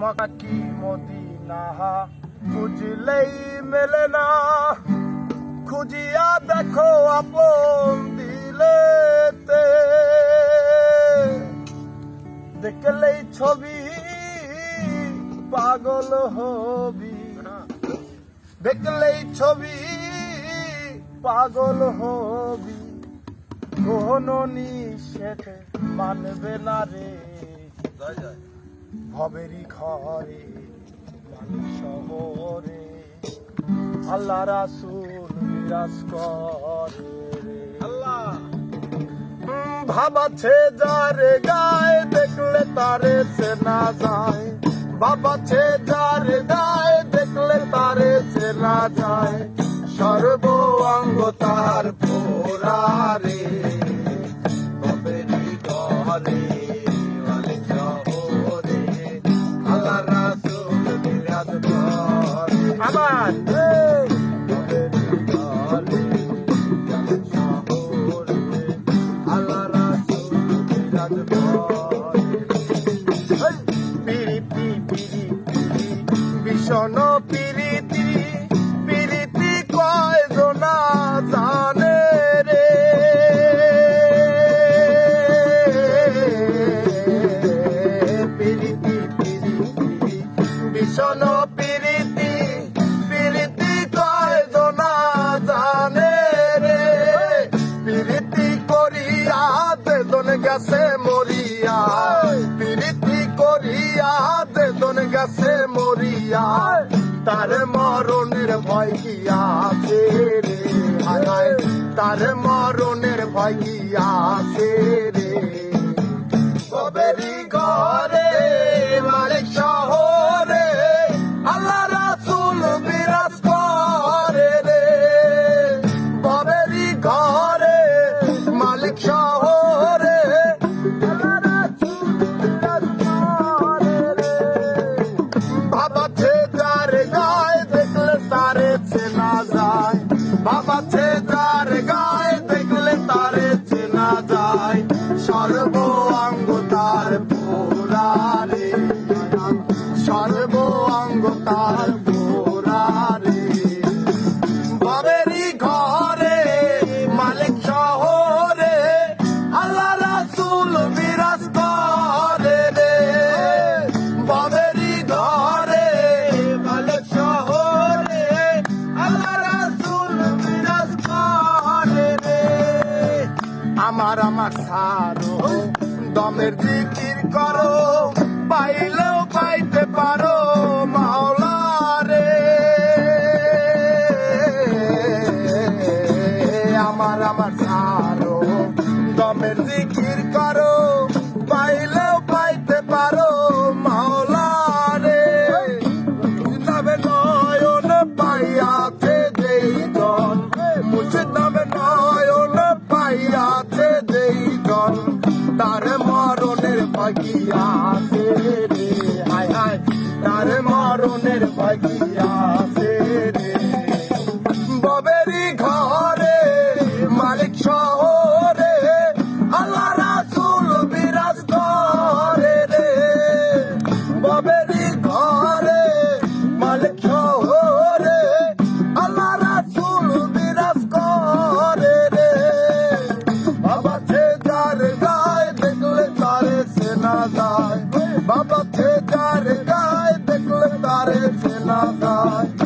মকাকি Medina খুঁজলেই মেলে না। খুঁজিয়া দেখো আপন দিলেতে। দেখলেই ছবি পাগল হবি। দেখলেই ছবি পাগল হবি। কোনো নিষেধ মানবে না রে। ভবেরই ঘরে মালিক শহরে। আল্লাহ রাসুল বিরাজ করে আল্লাহ ভাবাছে যারে গায়ে দেখলে তারে চেনা যায়। বাবাছে যারে গায়ে দেখলে তারে চেনা যায়। সর্ব অঙ্গ তার পোরারে কবেরি করে ভীষণ পিরিতি পিরিতি কয় জনা জানে রে। পিরিতি পিরিতি, ভীষণ পিরিতি পিরিতি কয় জনা জানে রে। পিরিতি করিয়া বেদন গেছে মরিয়া, পিরিতি করিয়া বেদন গেছে মরিয়া, তার মরণের ভয় কি আছে রে হায় তার মরণের ভয় কি আছে রে? কবেরি ঘরে আমার আমার সারো। দমের জিকির করো, পাইলেও পাইতে পারো মাওলারে আমার আমার সারো। দমের জিকির পাইয়াছে যেই জন তার মরণের পাখি আছে রে। হায় হায় তার মরণের পাখি রে বাবা থে যার গায় দেখলে তারে সেনা যায়।